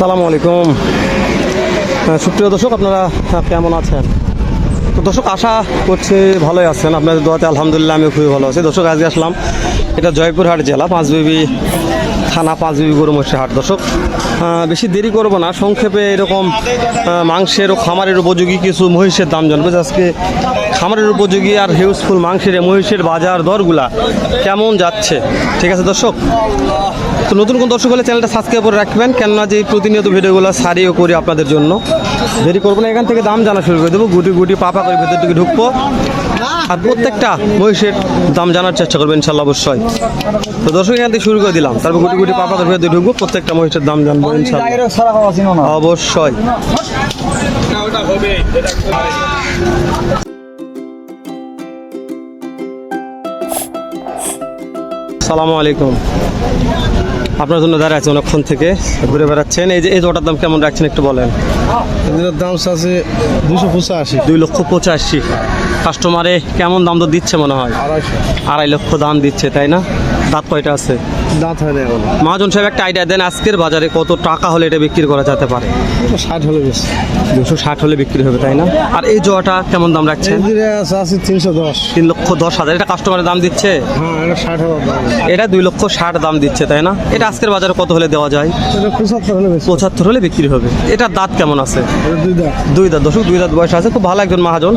সালামু আলাইকুম। সুপ্রিয় দর্শক, আপনারা কেমন আছেন? তো দর্শক, আশা করছি ভালোই আছেন। আপনাদের দোয়াতে আলহামদুলিল্লাহ আমি খুবই ভালো আছি। দর্শক, আজকে আসলাম এটা জয়পুরহাট জেলা, পাঁচবিবি থানা, পাঁচবিবি গরু মহিষের হাট। দর্শক বেশি দেরি করব না। সংক্ষেপে এরকম মাংসের ও খামারের উপযোগী কিছু মহিষের দাম জানব। আজকে খামারের উপযোগী আর হিউজফুল মাংসের মহিষের বাজার দরগুলা কেমন যাচ্ছে? ঠিক আছে, দর্শক? তো নতুন কোন দর্শক হলে চ্যানেলটা সাবস্ক্রাইব করে রাখবেন কেননা যে প্রতিনিয়ত ভিডিওগুলো সারিও করি আপনাদের জন্য। দেরি করব না এখান থেকে দাম জানা শুরু করে দেবো গুটি গুটি পাপা করে ভেতর দিকে ঢুকবো। আর প্রত্যেকটা মহিষের দাম জানার চেষ্টা করবেন ইনশাল্লাহ অবশ্যই। তো দর্শক এখান থেকে শুরু করে দিলাম। তারপর গুটি গুটি পাপা করে ভেতর ঢুকবো প্রত্যেকটা মহিষের দাম জানব ইনশাল্লাহ। অবশ্যই। সালামু আলাইকুম। আপনার জন্য দাঁড়িয়ে আছে অনেকক্ষণ থেকে ঘুরে বেড়াচ্ছেন। এই যে এই জোটার দাম কেমন রাখছেন একটু বলেন। এদের দাম আছে দুশো পঁচাশি। দুই লক্ষ পঁচাশি। কাস্টমারে কেমন দাম তো দিচ্ছে মনে হয়? আড়াই লক্ষ দাম দিচ্ছে তাই না? দাঁত কয়টা আছে? দাঁত হয় না এখন। মহাজন সাহেব একটা আইডিয়া দেন আজকের বাজারে কত টাকা হলে এটা বিক্রি করা যেতে পারে? ষাট হলে বেশি। দুশো ষাট হলে বিক্রি হবে তাই না? আর এই জোয়াটা কেমন দাম রাখছেন? আছে আছে তিনশো দশ। তিন লক্ষ দশ হাজার। এটা কাস্টমারের দাম দিচ্ছে? হ্যাঁ এটা ষাট এটা দুই লক্ষ ষাট দাম দিচ্ছে তাই না? এটা আজকের বাজারে কত হলে দেওয়া যায়? এটা পঁচাত্তর হলে পঁচাত্তর হলে বিক্রি হবে। এটার দাঁত কেমন আছে? দুই দাঁত। দুই দাঁত দশক দুই দাঁত বয়স আছে। খুব ভালো একজন মহাজন।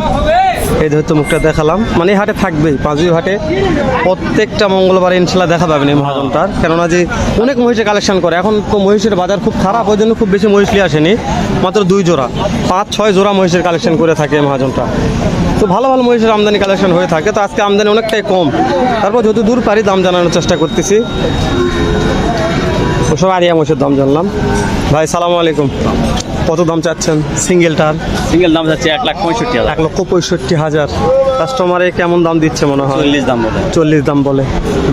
এই ধরতে মুখটা দেখালাম। মানে হাটে থাকবেই পাঁচবি হাটে প্রত্যেকটা মঙ্গলবার ইনশাল্লাহ দেখা পাবেন এই মহাজনটার। কেননা যে অনেক মহিষের কালেকশন করে। এখন তো মহিষের বাজার খুব খারাপ, ওই জন্য খুব বেশি মহিষ নিয়ে আসেনি। মাত্র দুই জোড়া, পাঁচ, ছয় জোড়া মহিষের কালেকশন করে থাকে এই মহাজনটা। তো ভালো ভালো মহিষের আমদানি কালেকশন হয়ে থাকে। তো আজকে আমদানি অনেকটাই কম। তারপর যত দূর পারি দাম জানানোর চেষ্টা করতেছি। ওসব আরিয়া মহিষের দাম জানলাম। ভাই সালামু আলাইকুম। কত দাম চাচ্ছেন? সিঙ্গেলটার? সিঙ্গেল দাম যাচ্ছে এক লাখ পঁয়ষট্টি হাজার। এক লক্ষ পঁয়ষট্টি হাজার। কাস্টমারে কেমন দাম দিচ্ছে মনে হয়? চল্লিশ দাম বলে। চল্লিশ দাম বলে।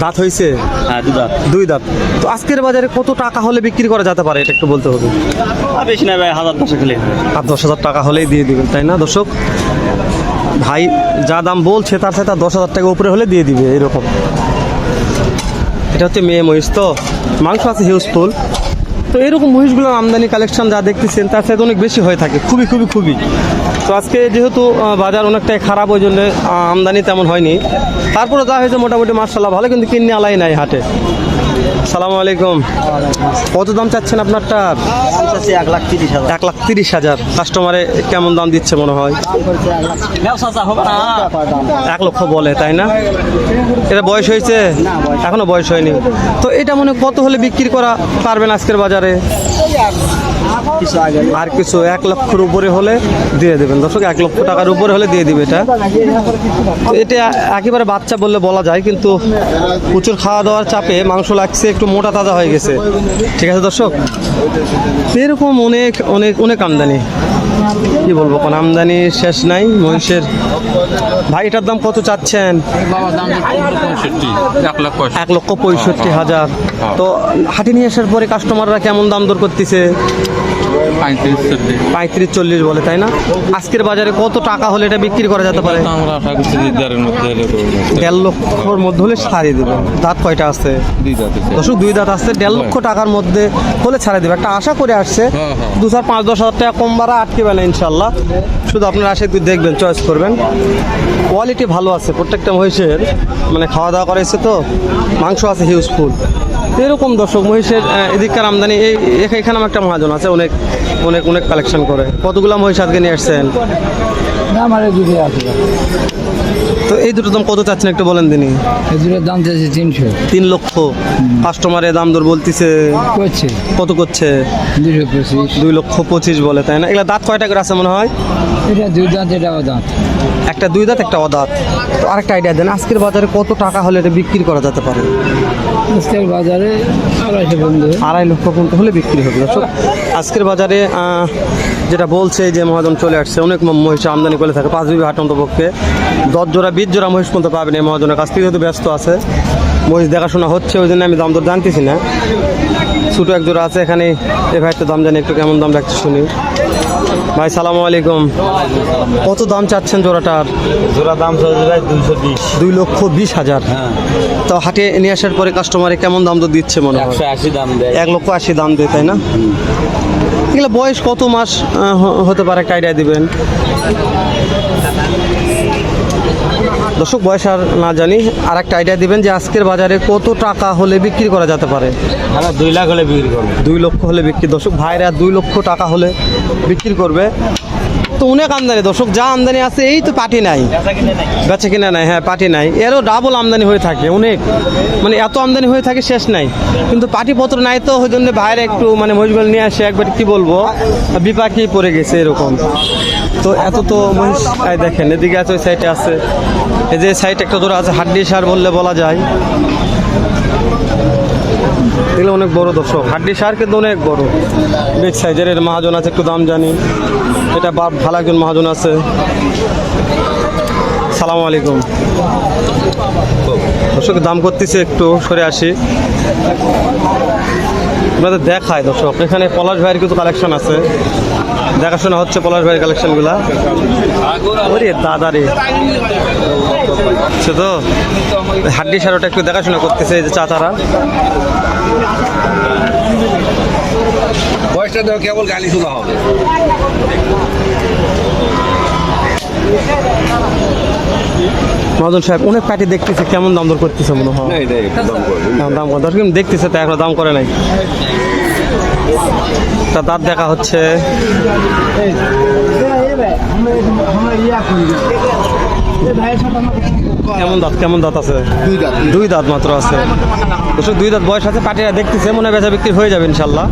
দাঁত হয়েছে হ্যাঁ দু দাম দুই দাঁত। তো আজকের বাজারে কত টাকা হলে বিক্রি করা যেতে পারে? এটা একটু বলতে হবে। বেশি না ভাই হাজার দশে খেলে আর দশ হাজার টাকা হলেই দিয়ে দিবেন তাই না দর্শক? ভাই যা দাম বলছে তার সাথে দশ হাজার টাকা উপরে হলে দিয়ে দিবে এরকম। এটা হচ্ছে মেয়ে মহিষ, তো মাংস আছে হিউজফুল তো এরকম মহিষগুলো আমদানি কালেকশন যা দেখতেছেন, তার সাথে অনেক বেশি হয়ে থাকে। খুবই খুবই খুবই। তো আজকে যেহেতু বাজার অনেকটাই খারাপ, ওই জন্য আমদানি তেমন হয়নি। তারপরে যা হয়েছে মোটামুটি মার্শাল্লাহ ভালো কিন্তু কিনে আলাই নাই হাটে। সালামু আলাইকুম। কত দাম চাচ্ছেন আপনারটা? এক লাখ তিরিশ হাজার। এক লাখ তিরিশ হাজার কাস্টমারে কেমন দাম দিচ্ছে মনে হয়? এক লক্ষ বলে, তাই না? এটা বয়স হয়েছে? এখনও বয়স হয়নি। তো এটা মনে কত হলে বিক্রি করা পারবেন আজকের বাজারে? কিছু আগে আর কিছু এক লক্ষর উপরে হলে দিয়ে দেবেন। দর্শক এক লক্ষ টাকার উপরে হলে দিয়ে দিবে এটা। এটা একেবারে বাচ্চা বললে বলা যায় কিন্তু প্রচুর খাওয়া দাওয়ার চাপে মাংস লাগছে একটু মোটা তাজা হয়ে গেছে। ঠিক আছে দর্শক? এরকম অনেক অনেক অনেক আমদানি। কি বলব কোন আমদানি শেষ নাই মহিষের। ভাই এটার দাম কত চাচ্ছেন? এক এক লক্ষ পঁয়ষট্টি হাজার। তো হাটে নিয়ে আসার পরে কাস্টমাররা কেমন দাম দর করতেছে? পঁয়ত্রিশ চল্লিশ। বলে তাই না? আজকের বাজারে কত টাকা হলে এটা বিক্রি করা যেতে পারে? আমরা আশা করছি দেড় লক্ষর মধ্যে হলে ছাড়িয়ে দেবে। দাঁত কয়টা আছে? দর্শক দুই দাঁত আসছে দেড় লক্ষ টাকার মধ্যে হলে ছাড়িয়ে দেবে। একটা আশা করে আসছে হ্যাঁ, হ্যাঁ। দু চার পাঁচ দশ হাজার টাকা কম বাড়া আটকেবে না ইনশাল্লাহ শুধু আপনারা আসে একটু দেখবেন চয়েস করবেন। কোয়ালিটি ভালো আছে প্রত্যেকটা মহিষের। মানে খাওয়া দাওয়া করাইছে তো? মাংস আছে হিউজফুল এরকম দর্শক মহিষের এদিককার আমদানি, এই এখানে আমার একটা মহাজন আছে, অনেক অনেক অনেক কালেকশন করে। কতগুলো মহিষ আজকে নিয়ে আসছেন? আমার তো এই দুটো দাম কত চাচ্ছেন একটু বলেন দিনই এই দুটোর দাম চাইছে তিনশো। তিন লক্ষ। কাস্টমারের দাম দর বলতিছে করছে। কত করছে? দুশো পঁচিশ। দুই লক্ষ পঁচিশ বলে তাই না? এগুলা দাঁত কয়টা করে আছে মনে হয়? এটা দুই দাঁত এটা দাঁত। একটা দুই দাঁত একটা অদাঁত তো আরেকটা আইডিয়া দেন আজকের বাজারে কত টাকা হলে এটা বিক্রি করা যেতে পারে? আজকের বাজারে আড়াইশো বন্ধু আড়াই লক্ষ পর্যন্ত হলে বিক্রি হবে আজকের বাজারে যেটা বলছে যে মহাজন চলে আসছে অনেক মহিষ আমদানি করে থাকে পাঁচ বিঘা হাট পক্ষে। দশ জোড়া বিশ জোড়া মহিষ পর্যন্ত পাবেন এই মহাজনের কাছ থেকে যেহেতু ব্যস্ত আছে। মহিষ দেখাশোনা হচ্ছে ওই জন্য আমি দাম দর জানতেছি না। ছোটো এক জোড়া আছে এখানে এ ভাই তো দাম জানি একটু কেমন দাম রাখছে শুনি। ভাই সালামু আলাইকুম। কত দাম চাচ্ছেন জোড়াটার? জোড়া দাম দুশো বিশ। দুই লক্ষ বিশ হাজার। তো হাটে নিয়ে আসার পরে কাস্টমারে কেমন দাম তো দিচ্ছে মনে হয়? একশো আশি দাম দেয়। এক লক্ষ আশি দাম দেয় তাই না? এগুলো বয়স কত মাস হতে পারে একটা আইডিয়া দিবেন? দর্শক বয়স আর না জানি আর একটা আইডিয়া দিবেন যে আজকের বাজারে কত টাকা হলে বিক্রি করা যেতে পারে? আমরা দুই লাখ হলে বিক্রি করবে। দুই লক্ষ হলে বিক্রি দর্শক ভাইরা দুই লক্ষ টাকা হলে বিক্রি করবে। তো অনেক আমদানি। দর্শক, যা আমদানি আছে, এই তো পাটি নাই। বেচে কিনা নাই হ্যাঁ পাটি নাই। এরও ডাবল আমদানি হয়ে থাকে, অনেক। মানে এত আমদানি হয়ে থাকে, শেষ নাই। কিন্তু পাটিপত্র নাই তো ওই জন্য বাইরে একটু মানে মহিষগুলো নিয়ে আসে, একবার কি বলব? বিপাকি পড়ে গেছে এরকম। তো এত তো মহিষ দেখেন, এদিকে আছে, ওই সাইডে আছে। এই যে সাইড একটা ধরে আছে, হাড্ডি সার বললে বলা যায়। এগুলো অনেক বড় দর্শক। হাড্ডি সার কিন্তু অনেক বড়। বিগ সাইজের, এর মহাজন আছে, একটু দাম জানি। এটা ভালো একজন মহাজন আছে। সালাম আলাইকুম। দর্শক, দাম করতেছে একটু, সরে আসি। আপনাদের দেখায় দর্শক, এখানে পলাশ ভাইয়ের কিছু কালেকশন আছে। দেখাশোনা হচ্ছে পলাশ ভাইয়ের কালেকশনগুলা ওরে দাদা রে। সে তো হাড্ডি সারোটা একটু দেখাশোনা করতেছে এই যে চাচারা। বয়সটা দেওয়া কেবল গালি শোনা হবে। মহাজন সাহেব অনেক প্যাটি দেখতেছে কেমন দাম দর করতেছে মনে হয়? দাম করে কিন্তু দেখতেছে তো এখনও দাম করে নাই। তা দাঁত দেখা হচ্ছে। কেমন দাঁত কেমন দাঁত আছে? দুই দাঁত। দুই দাঁত মাত্র আছে। দুই দাঁত বয়স আছে পাটিরা দেখতেছে মনে হয় বেচা বিক্রি হয়ে যাবে ইনশাল্লাহ।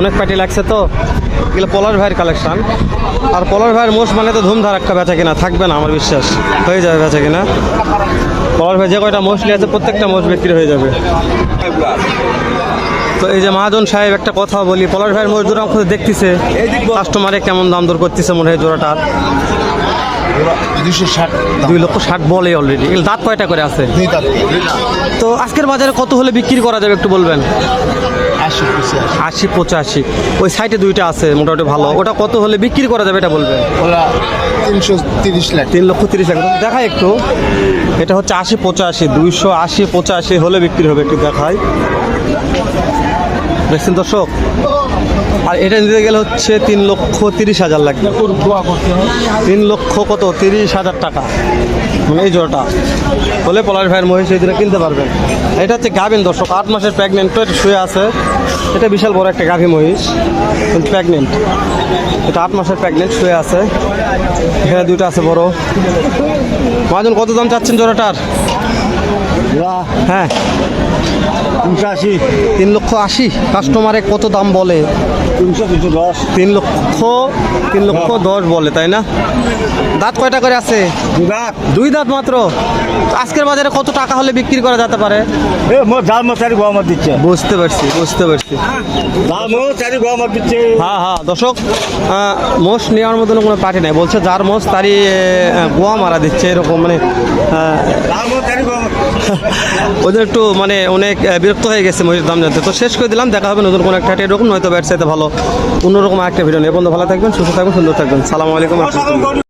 অনেক প্যাটি লাগছে তো। এগুলো পলার ভাইয়ের কালেকশন আর পলার ভাইয়ের মোষ মানে তো ধুমধার একটা বেচা কিনা থাকবে না আমার বিশ্বাস। হয়ে যাবে বেচা কিনা। পলার ভাই যে কয়টা মোষ নিয়ে আছে প্রত্যেকটা মোষ বিক্রি হয়ে যাবে। তো এই যে মহাজন সাহেব একটা কথা বলি পলার ভাইয়ের মোষ জোড়া দেখতেছে। কাস্টমারে কেমন দাম দর করতেছে মনে হয় জোড়াটার ষাট দুই লক্ষ ষাট বলে অলরেডি দাঁত কয়টা করে আছে? তো আজকের বাজারে কত হলে বিক্রি করা যাবে একটু বলবেন? আশি পঁচাশি। ওই সাইডে দুইটা আছে মোটামুটি ভালো। ওটা কত হলে বিক্রি করা যাবে এটা বলবেন? তিনশো তিরিশ লাখ। তিন লক্ষ তিরিশ লাখ। দেখাই একটু। এটা হচ্ছে আশি পঁচাশি দুইশো আশি পঁচাশি হলে বিক্রি হবে একটু দেখছেন দর্শক? আর এটা নিতে গেলে হচ্ছে তিন লক্ষ তিরিশ হাজার লাগবে। তিন লক্ষ কত? তিরিশ হাজার টাকা। মানে এই জোড়াটা। বলে পলাশ ভাইয়ের মহিষ এই দিনে কিনতে পারবেন। এটা হচ্ছে গাভিন দর্শক। আট মাসের প্রেগনেন্ট শুয়ে আছে। এটা বিশাল বড় একটা গাভী মহিষ। কিন্তু প্রেগনেন্ট এটা আট মাসের প্রেগনেন্ট শুয়ে আছে। এখানে দুইটা আছে বড়। মহাজন কত দাম চাচ্ছেন জোড়াটার? হ্যাঁ। পঁচাশি তিন লক্ষ আশি। কাস্টমারে কত দাম বলে? তিন লক্ষ তিন লক্ষ দশ বলে তাই না? দাঁত কয়টা করে আছে? দুই দাঁত। মাত্র। আজকের বাজারে কত টাকা হলে বিক্রি করা যেতে পারে? দিচ্ছে। বুঝতে পারছি বুঝতে পারছি। হ্যাঁ হ্যাঁ দর্শক মোষ নেওয়ার মতন কোনো পার্টি নাই। বলছে যার মোষ তারই গোয়া মারা দিচ্ছে এরকম মানে ওদের একটু মানে অনেক বিরক্ত হয়ে গেছে মহিষের দাম জানতে। তো শেষ করে দিলাম, দেখা হবে নতুন কোনো একটা হাটে এরকম নয়তো ব্যাটসাইতে ভালো, অন্যরকম একটা ভিডিও নেই বন্ধু ভালো থাকবেন, সুস্থ থাকবেন, সুন্দর থাকবেন। সালামু আলাইকুম